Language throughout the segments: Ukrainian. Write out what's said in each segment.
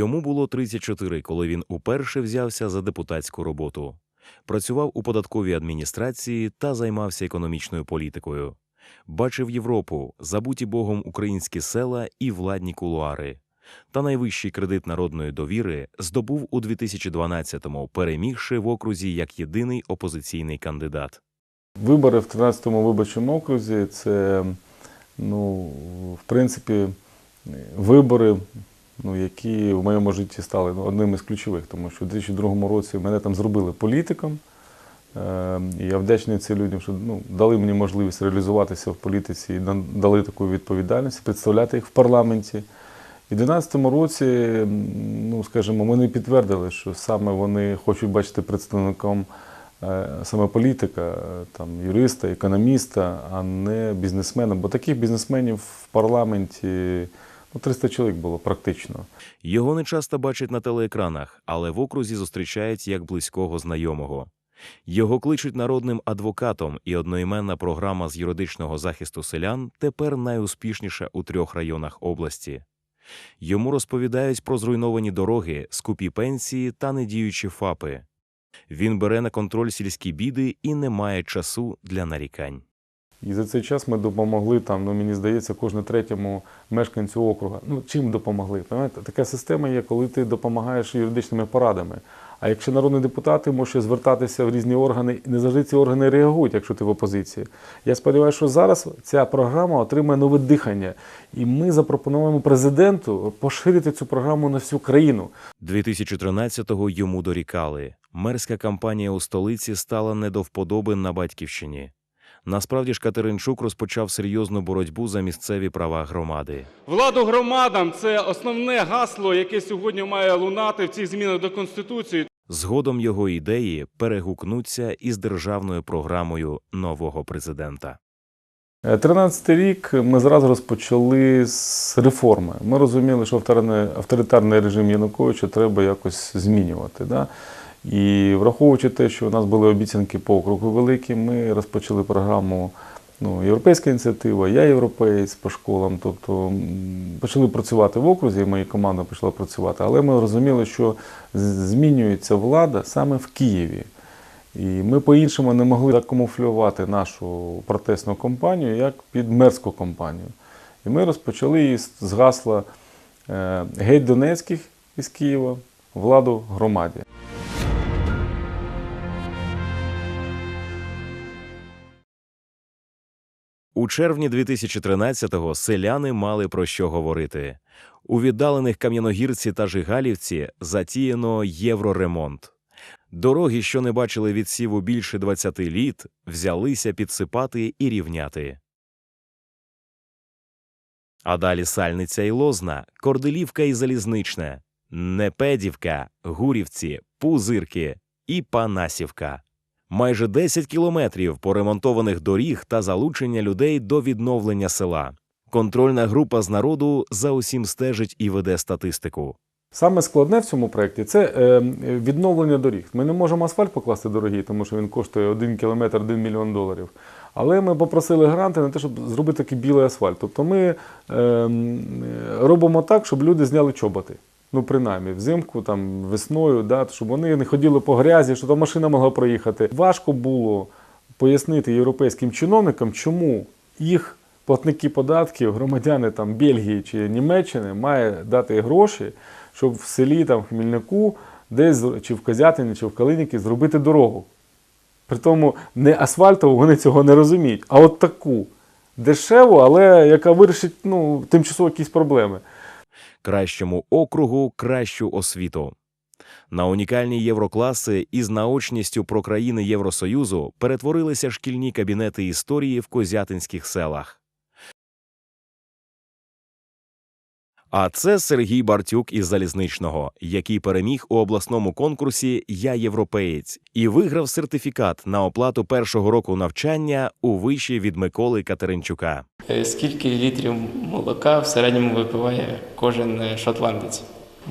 Йому було 34, коли він уперше взявся за депутатську роботу. Працював у податковій адміністрації та займався економічною політикою. Бачив Європу, забуті Богом українські села і владні кулуари. Та найвищий кредит народної довіри здобув у 2012-му, перемігши в окрузі як єдиний опозиційний кандидат. Вибори в 13-му виборчому окрузі це, ну, в принципі, вибори, ну, які в моєму житті стали ну, одним із ключових, тому що у 2002 році мене там зробили політиком. Е, І я вдячний цим людям, що ну, дали мені можливість реалізуватися в політиці і дали таку відповідальність, представляти їх в парламенті. І в 2012 році, ну скажімо, вони підтвердили, що саме вони хочуть бачити представником е, саме політика, е, там, юриста, економіста, а не бізнесмена. Бо таких бізнесменів в парламенті ну, 300 чоловік було практично. Його не часто бачать на телеекранах, але в окрузі зустрічають як близького знайомого. Його кличуть народним адвокатом, і одноіменна програма з юридичного захисту селян тепер найуспішніша у трьох районах області. Йому розповідають про зруйновані дороги, скупі пенсії та недіючі ФАПи. Він бере на контроль сільські біди і не має часу для нарікань. І за цей час ми допомогли там, ну мені здається, кожному третьому мешканцю округа. Ну чим допомогли? Понимаєте? Така система є, коли ти допомагаєш юридичними порадами. А якщо народний депутат ти може звертатися в різні органи, і не завжди ці органи реагують, якщо ти в опозиції. Я сподіваюся, що зараз ця програма отримає нове дихання, і ми запропонуємо президенту поширити цю програму на всю країну. 2013-го йому дорікали. Мерська кампанія у столиці стала не до вподоби на батьківщині. Насправді ж Катеринчук розпочав серйозну боротьбу за місцеві права громади. Владу громадам це основне гасло, яке сьогодні має лунати в цих змінах до Конституції. Згодом його ідеї перегукнуться із державною програмою нового президента. 13 рік ми зразу розпочали з реформи. Ми розуміли, що авторитарний- авторитарний режим Януковича треба якось змінювати. Да? І враховуючи те, що у нас були обіцянки по округу великі, ми розпочали програму ну, Європейська ініціатива, я європеєць по школам. Тобто почали працювати в окрузі, і моя команда почала працювати, але ми розуміли, що змінюється влада саме в Києві. І ми по-іншому не могли закамуфлювати нашу протестну кампанію як під мерську кампанію. І ми розпочали її з гасла е, Геть Донецьких із Києва, владу громаді. У червні 2013-го селяни мали про що говорити. У віддалених Кам'яногірці та Жигалівці затіяно євроремонт. Дороги, що не бачили відсіву більше 20 літ, взялися підсипати і рівняти. А далі Сальниця і Лозна, Корделівка і Залізничне, Непедівка, Гурівці, Пузирки і Панасівка. Майже 10 кілометрів поремонтованих доріг та залучення людей до відновлення села. Контрольна група з народу за усім стежить і веде статистику. Саме складне в цьому проєкті це е, відновлення доріг. Ми не можемо асфальт покласти дорогий, тому що він коштує 1 кілометр 1 мільйон доларів. Але ми попросили гранти на те, щоб зробити такий білий асфальт. Тобто ми е, робимо так, щоб люди зняли чоботи. Ну, принаймні, взимку, там, весною, да, щоб вони не ходили по грязі, щоб там машина могла проїхати. Важко було пояснити європейським чиновникам, чому їх платники податків, громадяни там, Бельгії чи Німеччини, має дати гроші, щоб в селі там, Хмільнику, десь чи в Козятині, чи в Калиніки зробити дорогу. Притому не асфальтову, вони цього не розуміють, а от таку дешеву, але яка вирішить ну, тимчасово якісь проблеми. Кращому округу кращу освіту. На унікальні єврокласи із наочністю про країни Євросоюзу перетворилися шкільні кабінети історії в козятинських селах. А це Сергій Бартюк із Залізничного, який переміг у обласному конкурсі Я європеєць і виграв сертифікат на оплату першого року навчання у виші від Миколи Катеринчука. Е, Скільки літрів молока в середньому випиває кожен е, шотландець?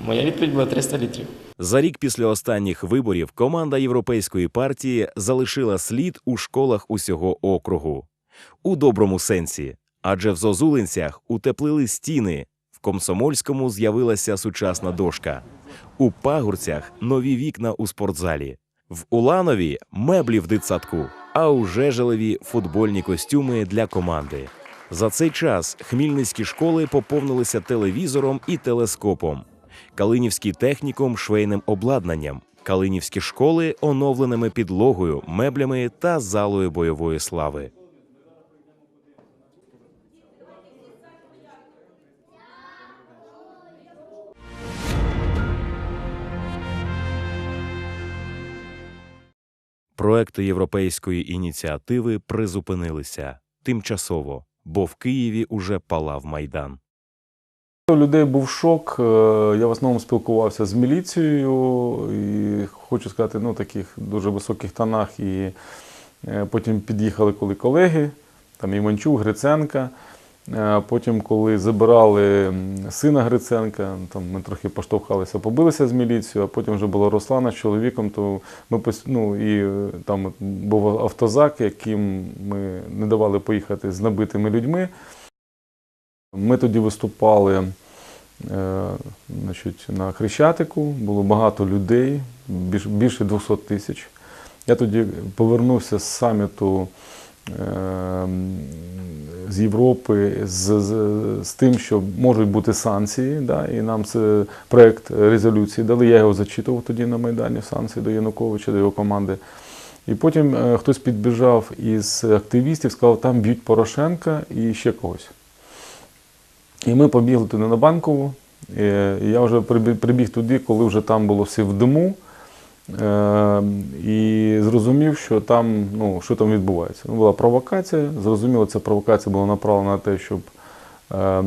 Моя відповідь була 300 літрів. За рік після останніх виборів команда Європейської партії залишила слід у школах усього округу. У доброму сенсі. Адже в Зозулинцях утеплили стіни, Комсомольському з'явилася сучасна дошка. У Пагурцях нові вікна у спортзалі. В Уланові меблі в дитсадку, а у Жежелеві футбольні костюми для команди. За цей час хмільницькі школи поповнилися телевізором і телескопом, Калинівський технікум швейним обладнанням, Калинівські школи оновленими підлогою, меблями та залою бойової слави. Проекти європейської ініціативи призупинилися тимчасово, бо в Києві уже палав майдан. У людей був шок. е, Я в основному спілкувався з міліцією і хочу сказати, ну таких дуже високих тонах. І е, потім під'їхали коли колеги, там Іванчук, Гриценка. Е, Потім, коли забирали сина Гриценка, там ми трохи поштовхалися, побилися з міліцією, а потім вже була Руслана з чоловіком, то ми ну, і е, там був автозак, яким ми не давали поїхати з набитими людьми. Ми тоді виступали е, значить, на Хрещатику, було багато людей, більше 200 тисяч. Я тоді повернувся з саміту з Європи з, з, з тим, що можуть бути санкції, да, і нам це проєкт резолюції дали. Я його зачитував тоді на Майдані, санкції до Януковича, до його команди. І потім е, хтось підбіжав із активістів, сказав, там б'ють Порошенка і ще когось. І ми побігли туди на банкову. Е, і Я вже прибіг туди, коли вже там було все в диму. Е, І зрозумів, що там, ну, що там відбувається. Ну, була провокація. Зрозуміло, ця провокація була направлена на те, щоб е, е,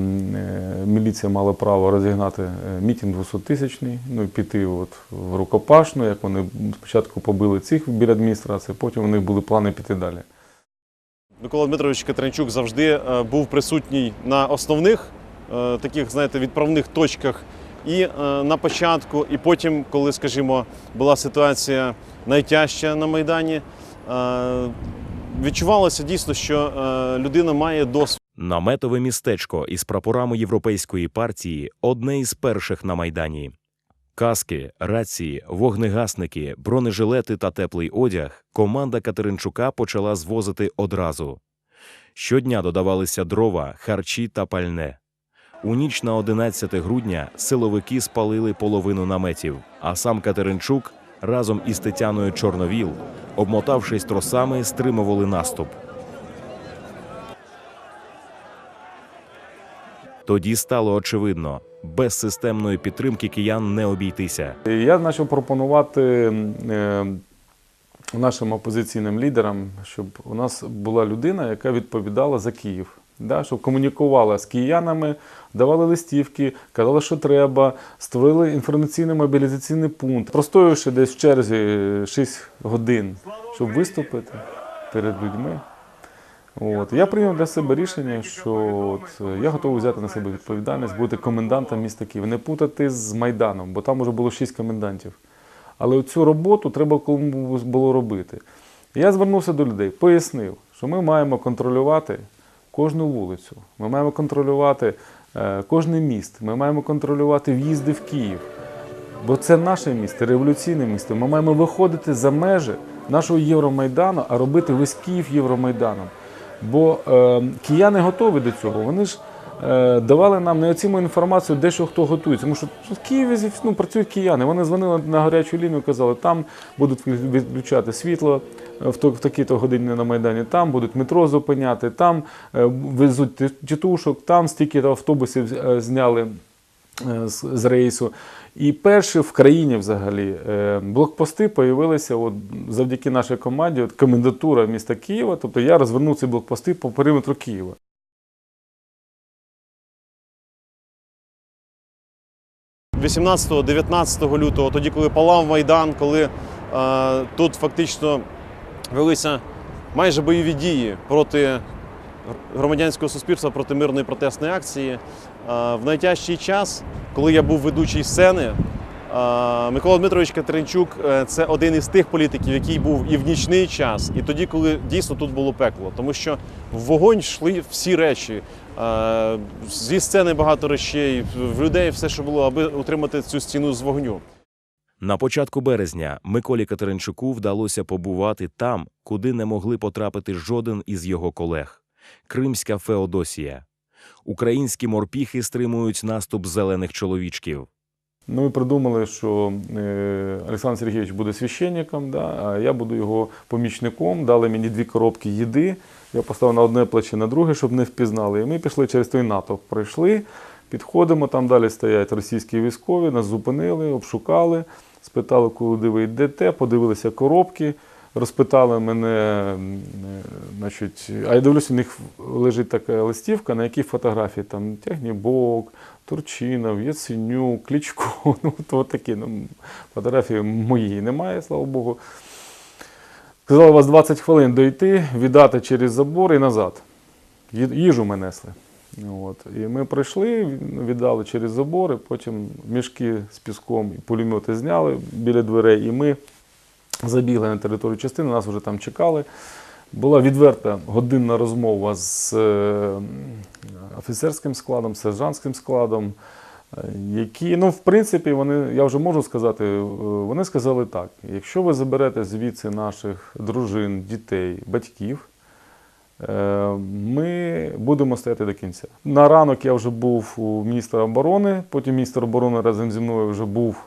міліція мала право розігнати е, мітинг 200-тисячний, ну і піти от в рукопашну, як вони спочатку побили цих біля адміністрації, потім у них були плани піти далі. Микола Дмитрович Катеринчук завжди е, був присутній на основних е, таких, знаєте, відправних точках і е, на початку, і потім, коли, скажімо, була ситуація найтяжча на Майдані, е, відчувалося дійсно, що е, людина має досвід. Наметове містечко із прапорами європейської партії одне із перших на майдані. Каски, рації, вогнегасники, бронежилети та теплий одяг команда Катеринчука почала звозити одразу. Щодня додавалися дрова, харчі та пальне. У ніч на 11 грудня силовики спалили половину наметів, а сам Катеринчук разом із Тетяною Чорновіл, обмотавшись тросами, стримували наступ. Тоді стало очевидно, без системної підтримки киян не обійтися. Я почав пропонувати е, нашим опозиційним лідерам, щоб у нас була людина, яка відповідала за Київ. Да, щоб комунікувала з киянами, давали листівки, казали, що треба, створили інформаційний мобілізаційний пункт, простоювавши десь в черзі 6 годин, щоб виступити перед людьми. От. Я прийняв для себе рішення, що от, е, я готовий взяти на себе відповідальність, бути комендантом міста Києва, не путати з Майданом, бо там вже було шість комендантів. Але цю роботу треба комусь було робити. Я звернувся до людей, пояснив, що ми маємо контролювати кожну вулицю, ми маємо контролювати е, кожне міст, ми маємо контролювати в'їзди в Київ. Бо це наше місто, революційне місто. Ми маємо виходити за межі нашого Євромайдану, а робити весь Київ Євромайданом. Бо е, кияни готові до цього. Вони ж давали нам неоцінну інформацію, де що хто готується. Тому що в Києві ну, працюють кияни. Вони дзвонили на гарячу лінію і казали, там будуть відключати світло в, то- в такі-то години на Майдані, там будуть метро зупиняти, там е, везуть тітушок, там стільки автобусів е, зняли е, з, рейсу. І перші в країні взагалі е, блокпости появилися от, завдяки нашій команді, от, комендатура міста Києва. Тобто я розвернув ці блокпости по периметру Києва. 18-19 лютого, тоді, коли палав Майдан, коли е, тут фактично велися майже бойові дії проти громадянського суспільства, проти мирної протестної акції. Е, в найтяжчий час, коли я був ведучий сцени, е, Микола Дмитрович Катеринчук е, це один із тих політиків, який був і в нічний час, і тоді, коли дійсно тут було пекло. Тому що в вогонь йшли всі речі. Е, Зі сцени багато речей, в людей все, що було, аби утримати цю стіну з вогню. На початку березня Миколі Катеринчуку вдалося побувати там, куди не могли потрапити жоден із його колег – Кримська Феодосія. Українські морпіхи стримують наступ зелених чоловічків. Ну, ми придумали, що е, Олександр Сергійович буде священником, да, а я буду його помічником. Дали мені дві коробки їди. Я поставив на одне плече, на друге, щоб не впізнали. І ми пішли через той натовп. Пройшли, підходимо, там далі стоять російські військові, нас зупинили, обшукали, спитали, куди ви йдете, подивилися коробки. Розпитали мене, е, значить, а я дивлюся, у них лежить така листівка, на якій фотографії там Тягнібок, Турчинов, Яценюк, Кличко. Ну, от такі. Ну, фотографії моєї немає, слава Богу. Сказали, вас 20 хвилин дойти, віддати через забор і назад. Їжу ми несли. От. І ми прийшли, віддали через забор, і потім мішки з піском і пулемети зняли біля дверей, і ми забігли на територію частини, нас вже там чекали. Була відверта годинна розмова з е, офіцерським складом, сержантським складом, які, ну, в принципі, вони, я вже можу сказати, е, вони сказали так: якщо ви заберете звідси наших дружин, дітей, батьків, е, ми будемо стояти до кінця. На ранок я вже був у міністра оборони, потім міністр оборони разом зі мною вже був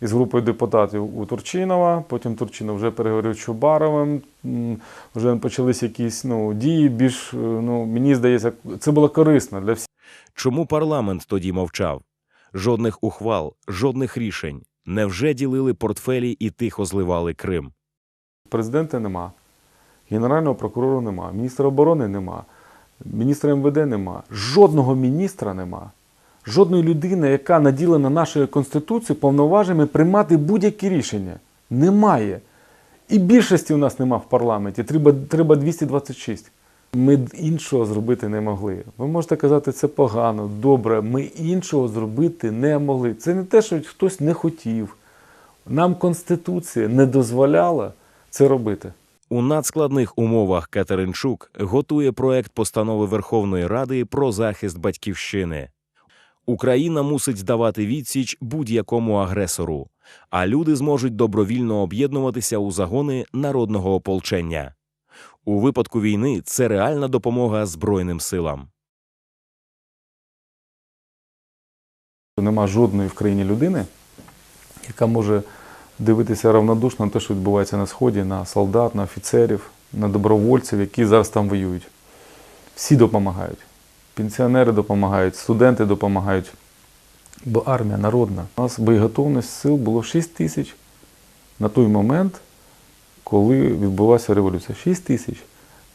із групою депутатів у Турчинова, потім Турчинов вже переговорив з Чубаровим, вже почалися якісь ну, дії більш, е, ну, мені здається, це було корисно для всіх. Чому парламент тоді мовчав? Жодних ухвал, жодних рішень. Невже ділили портфелі і тихо зливали Крим? Президента нема, генерального прокурора нема, міністра оборони нема, міністра МВД нема, жодного міністра нема, жодної людини, яка наділена нашою Конституцією повноваженнями приймати будь-які рішення. Немає. І більшості у нас нема в парламенті. Треба, треба 226. Ми іншого зробити не могли. Ви можете казати, це погано, добре. Ми іншого зробити не могли. Це не те, що хтось не хотів. Нам Конституція не дозволяла це робити. У надскладних умовах Катеринчук готує проект постанови Верховної Ради про захист батьківщини. Україна мусить здавати відсіч будь-якому агресору, а люди зможуть добровільно об'єднуватися у загони народного ополчення. У випадку війни це реальна допомога Збройним силам. Нема жодної в країні людини, яка може дивитися равнодушно на те, що відбувається на Сході, на солдат, на офіцерів, на добровольців, які зараз там воюють. Всі допомагають. Пенсіонери допомагають, студенти допомагають. Бо армія народна. У нас боєготовність сил було 6 тисяч на той момент, коли відбулася революція. 6 тисяч.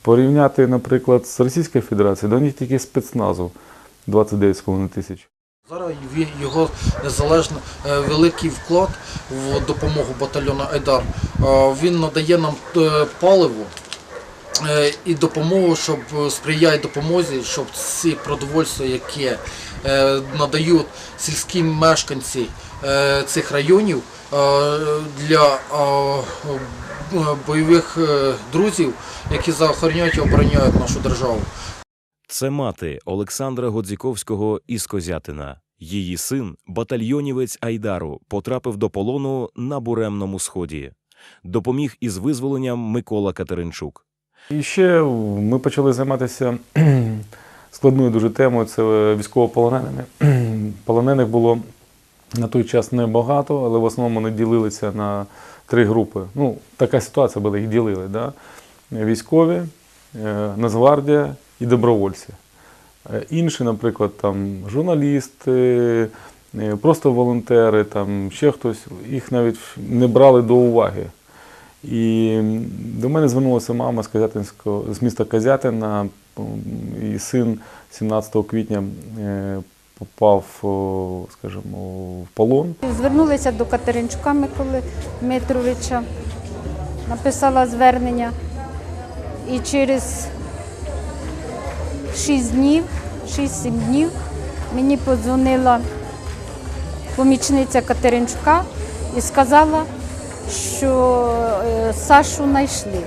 Порівняти, наприклад, з Російською Федерацією, до них тільки спецназу 29,5 тисяч. Зараз його незалежно е, великий вклад в допомогу батальйону Айдар. Е, Він надає нам е, паливо і допомогу, щоб е, сприяє допомозі, щоб ці продовольства, які е, надають сільські мешканці е, цих районів е, для е, е, бойових е, друзів, які захороняють і обороняють нашу державу. Це мати Олександра Годзіковського із Козятина. Її син, батальйонівець Айдару, потрапив до полону на буремному сході. Допоміг із визволенням Микола Катеринчук. І ще ми почали займатися складною дуже темою це військовополоненими. Полонених було на той час небагато, але в основному вони ділилися на три групи. Ну, така ситуація була, їх ділили. Да? Військові, е, Нацгвардія і добровольці. Е, Інші, наприклад, там журналісти, е, просто волонтери, там ще хтось, їх навіть не брали до уваги. І до мене звернулася мама з Козятинського, з міста Козятина, м, і син 17 квітня е, попав, скажімо, в полон. Звернулися до Катеринчука Миколи Дмитровича, написала звернення і через 6 днів, 6-7 днів мені подзвонила помічниця Катеринчука і сказала, що е, Сашу знайшли.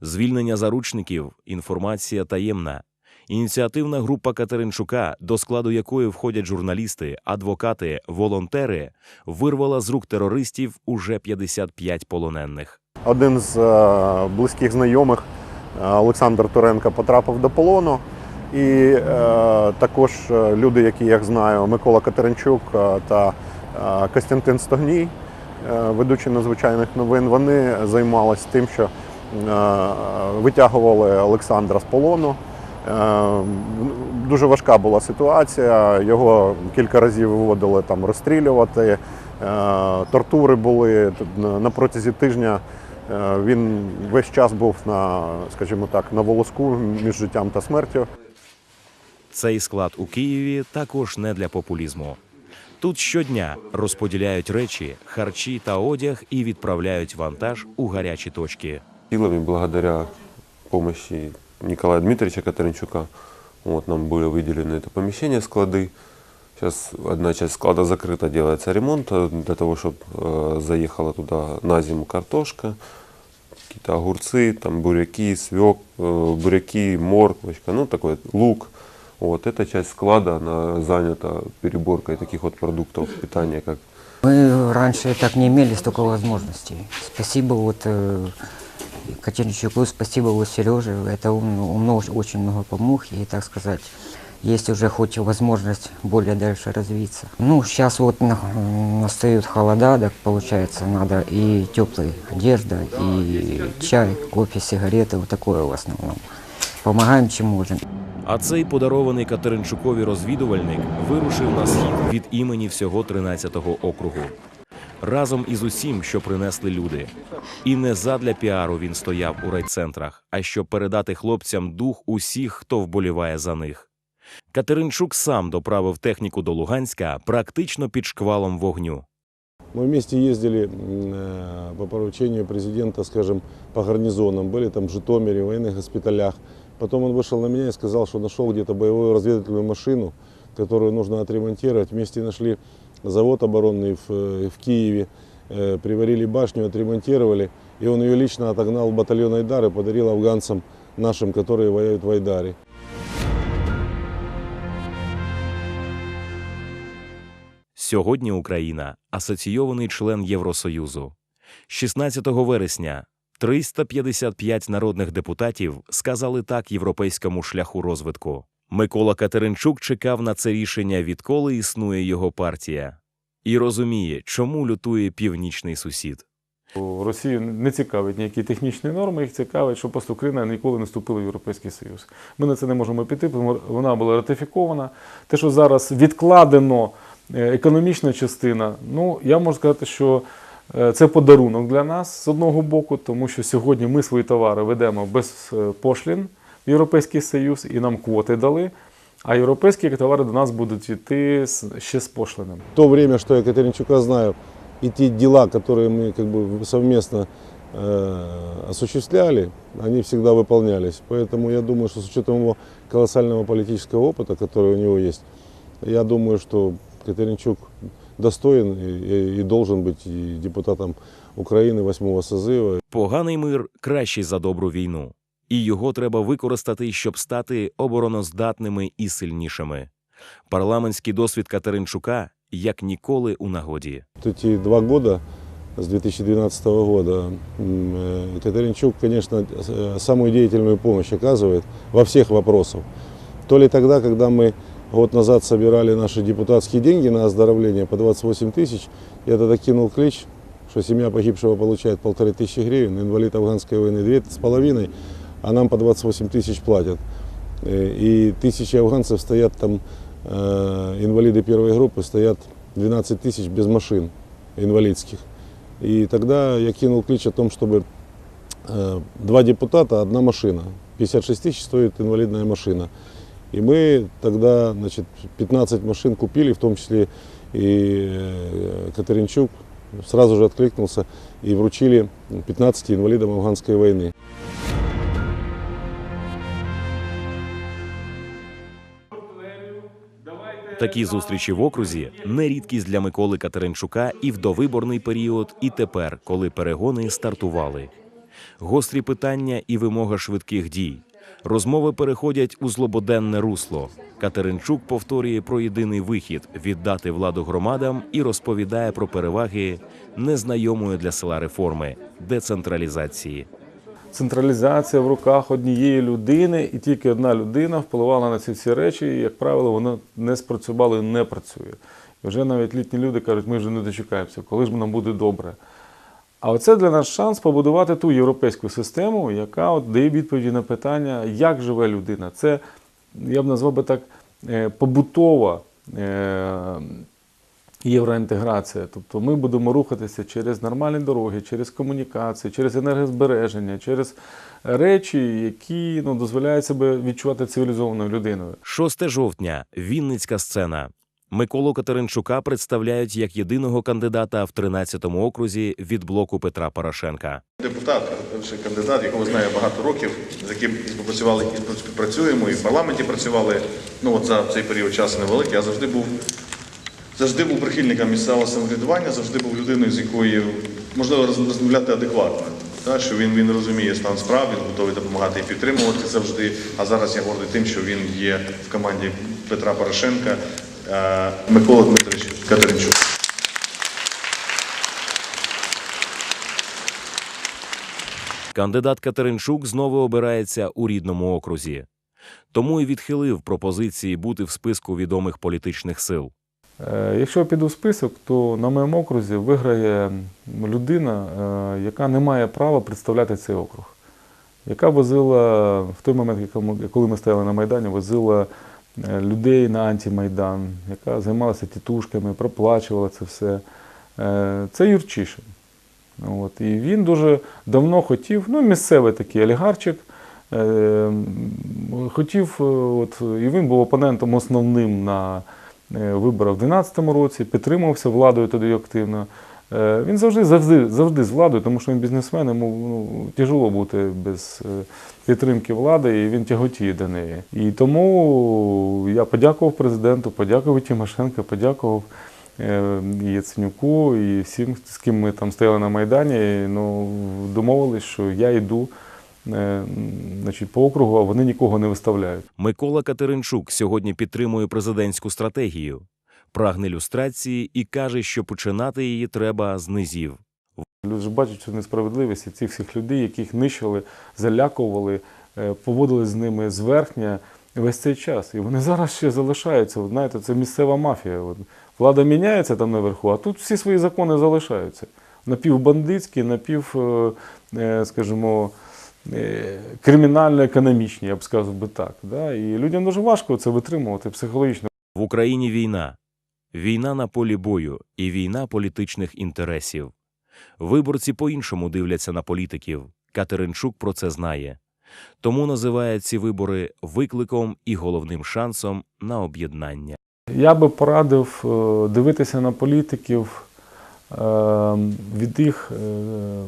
Звільнення заручників інформація таємна. Ініціативна група Катеринчука, до складу якої входять журналісти, адвокати, волонтери, вирвала з рук терористів уже 55 полонених. Один з е, близьких знайомих е, Олександр Туренко потрапив до полону. І е, також люди, які я знаю, Микола Катеринчук та Костянтин Стогній, ведучі надзвичайних новин, вони займалися тим, що е, витягували Олександра з полону. Е, Дуже важка була ситуація. Його кілька разів виводили там розстрілювати. Е, Тортури були на- протязі тижня. е, Він весь час був на, скажімо так, на волоску між життям та смертю. Цей склад у Києві також не для популізму. Тут щодня розподіляють речі, харчі та одяг і відправляють вантаж у гарячі точки. силами благодаря помощи Николая Дмитриевича Катеринчука. Вот, нам были выделены это помещение, склады. Сейчас одна часть склада закрыта, делается ремонт э, для того, чтобы заехала туда на зиму картошка, какие-то огурцы, там буряки, свек, э, буряки, морквочка, ну такой лук. вот эта часть склада, она занята переборкой таких вот продуктов питания, как Мы раньше так не имели столько возможностей. Спасибо вот э, Катеринчуку, спасибо вот Сереже. Это он, он очень много помог. И, так сказать, есть уже хоть возможность более дальше развиться. Ну, сейчас вот на- настают холода, так получается, надо и теплая одежда, и чай, кофе, сигареты, вот такое в основном. Помогаем, чем можем. А цей подарований Катеринчукові розвідувальник вирушив на схід від імені всього 13-го округу. Разом із усім, що принесли люди. І не задля піару він стояв у райцентрах, а щоб передати хлопцям дух усіх, хто вболіває за них. Катеринчук сам доправив техніку до Луганська практично під шквалом вогню. Мы вместе ездили м, э, по поручению президента, скажем, по гарнизонам. Были там в Житомире, в военных госпиталях. Потом он вышел на меня и сказал, что нашел где-то боевую разведывательную машину, которую нужно отремонтировать. Вместе нашли завод оборонный в, э, в Киеве, э, приварили башню, отремонтировали. И он ее лично отогнал в батальон Айдар и подарил афганцам нашим, которые воюют в Айдаре. Сьогодні Україна асоційований член Євросоюзу. 16 вересня 355 народних депутатів сказали так європейському шляху розвитку. Микола Катеринчук чекав на це рішення, відколи існує його партія, і розуміє, чому лютує північний сусід. Росію не цікавить ніякі технічні норми, їх цікавить, що просто Україна ніколи не вступила в Європейський Союз. Ми на це не можемо піти, тому вона була ратифікована. Те, що зараз відкладено е, економічна частина, ну я можу сказати, що це подарунок для нас з одного боку, тому що сьогодні ми свої товари ведемо без е, пошлін в Європейський Союз і нам квоти дали. А європейські товари до нас будуть йти з- ще з пошлинами. В то время, что я Катеринчука знаю, и те дела, которые мы как бы совместно э, осуществляли, они всегда выполнялись. Поэтому я думаю, что с учетом его колоссального политического опыта, который у него есть, я думаю, что Катеринчук достоин и, и- и должен быть и депутатом Украины восьмого созыва. Поганий мир кращий за добру війну, і його треба використати, щоб стати обороноздатними і сильнішими. Парламентський досвід Катеринчука як ніколи у нагоді. Вот эти два года, с 2012 года, м, э, Катеринчук, конечно, э, самую деятельную помощь оказывает во всех вопросах. То ли тогда, когда мы год назад собирали наши депутатские деньги на оздоровление по 28 тысяч, я тогда кинул клич, что семья погибшего получает полторы тысячи гривен, инвалид афганской войны две с половиной, а нам по 28 тысяч платят. Э, И тысячи афганцев стоят там, э, инвалиды первой группы, стоят 12 тысяч без машин инвалидских. И тогда я кинул клич о том, чтобы э, два депутата, одна машина. 56 тысяч стоит инвалидная машина. И мы тогда значит, 15 машин купили, в том числе и э, Катеринчук сразу же откликнулся и вручили 15 инвалидам афганской войны. Такі зустрічі в окрузі не рідкість для Миколи Катеринчука і в довиборний період, і тепер, коли перегони стартували. Гострі питання і вимога швидких дій. Розмови переходять у злободенне русло. Катеринчук повторює про єдиний вихід віддати владу громадам і розповідає про переваги незнайомої для села реформи децентралізації. Централізація в руках однієї людини, і тільки одна людина впливала на ці всі речі, і, як правило, воно не спрацювало і не працює. І вже навіть літні люди кажуть, ми вже не дочекаємося, коли ж нам буде добре. А оце для нас шанс побудувати ту європейську систему, яка от дає відповіді на питання, як живе людина. Це, я б назвав би так, е, побутова е, євроінтеграція. Тобто ми будемо рухатися через нормальні дороги, через комунікації, через енергозбереження, через речі, які ну, дозволяють себе відчувати цивілізованою людиною. 6 жовтня. Вінницька сцена. Миколу Катеринчука представляють як єдиного кандидата в 13-му окрузі від блоку Петра Порошенка. Депутат, кандидат, якого знаю багато років, з яким і співпрацювали і співпрацюємо, і в парламенті працювали. Ну от за цей період часу невеликий. Я завжди був завжди був прихильником місцевого самоврядування, завжди був людиною, з якою можливо роз- розмовляти адекватно. Та, що він, він розуміє стан справ, він готовий допомагати і підтримувати завжди. А зараз я гордий тим, що він є в команді Петра Порошенка, Микола Дмитрович Катеринчук. Кандидат Катеринчук знову обирається у рідному окрузі. Тому і відхилив пропозиції бути в списку відомих політичних сил. Е, Якщо я піду в список, то на моєму окрузі виграє людина, е, яка не має права представляти цей округ, яка возила в той момент, якому- коли ми стояли на Майдані, возила е, людей на антимайдан, яка займалася тітушками, проплачувала це все. Е, Це Юрчишин. От. І він дуже давно хотів, ну, місцевий такий олігарчик, е, хотів, е, от, і він був опонентом основним на е, виборах в 2012 році, підтримувався владою тоді активно. Е, Він завжди, завжди, завжди з владою, тому що він бізнесмен, йому ну, тяжело бути без е, підтримки влади, і він тяготіє до неї. І тому я подякував президенту, подякував Тимошенко, подякував е, і Яценюку, і всім, з ким ми там стояли на Майдані. Ну, домовились, що я йду е, значить, по округу, а вони нікого не виставляють. Микола Катеринчук сьогодні підтримує президентську стратегію, прагне люстрації і каже, що починати її треба з низів. Люди ж бачать цю несправедливість і цих всіх людей, яких нищили, залякували, е, поводили з ними зверхня весь цей час. І вони зараз ще залишаються. От, знаєте, це місцева мафія. От, влада міняється там наверху, а тут всі свої закони залишаються. Напівбандитські, напів, е, е, скажімо, кримінально-економічні, я б сказав би так. Да? І людям дуже важко це витримувати психологічно. В Україні війна. Війна на полі бою і війна політичних інтересів. Виборці по-іншому дивляться на політиків. Катеринчук про це знає. Тому називає ці вибори викликом і головним шансом на об'єднання. Я би порадив е, дивитися на політиків е, від їх е,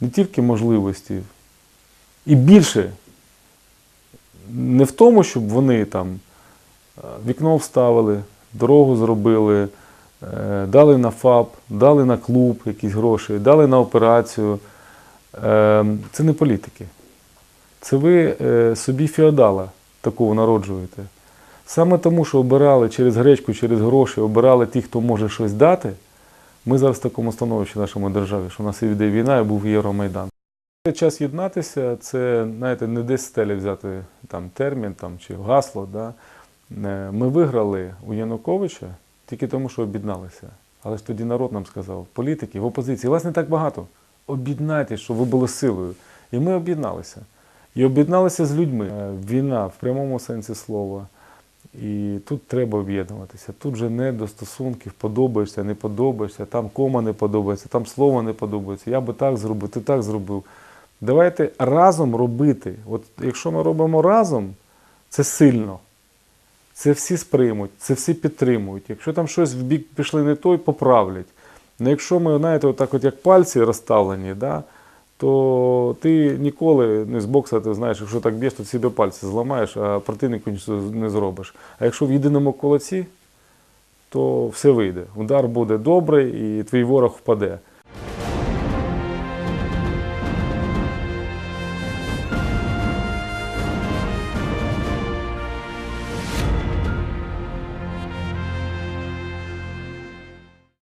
не тільки можливості, і більше не в тому, щоб вони там вікно вставили, дорогу зробили, е, дали на ФАП, дали на клуб якісь гроші, дали на операцію. Е, Це не політики. Це ви е, собі феодала такого народжуєте. Саме тому, що обирали через гречку, через гроші, обирали ті, хто може щось дати, ми зараз в такому становищі в нашому державі, що у нас іде війна і був Євромайдан. Це час єднатися, це, знаєте, не десь стелі взяти там, термін там, чи гасло. Да? Е, Ми виграли у Януковича тільки тому, що об'єдналися. Але ж тоді народ нам сказав, політики в опозиції, вас не так багато. Об'єднайтеся, щоб ви були силою. І ми об'єдналися. І об'єдналися з людьми. Е, Війна в прямому сенсі слова. І тут треба об'єднуватися. Тут же не до стосунків подобаєшся, не подобаєшся, там кома не подобається, там слово не подобається. Я би так зробив, ти так зробив. Давайте разом робити. От якщо ми робимо разом, це сильно. Це всі сприймуть, це всі підтримують. Якщо там щось в бік пішли не той, поправлять. Ну якщо ми, знаєте, отак от як пальці розставлені, да, то ти ніколи не з бокса, ти знаєш, якщо так б'єш, то себе пальці зламаєш, а противнику нічого не зробиш. А якщо в єдиному кулаці, то все вийде. Удар буде добрий і твій ворог впаде.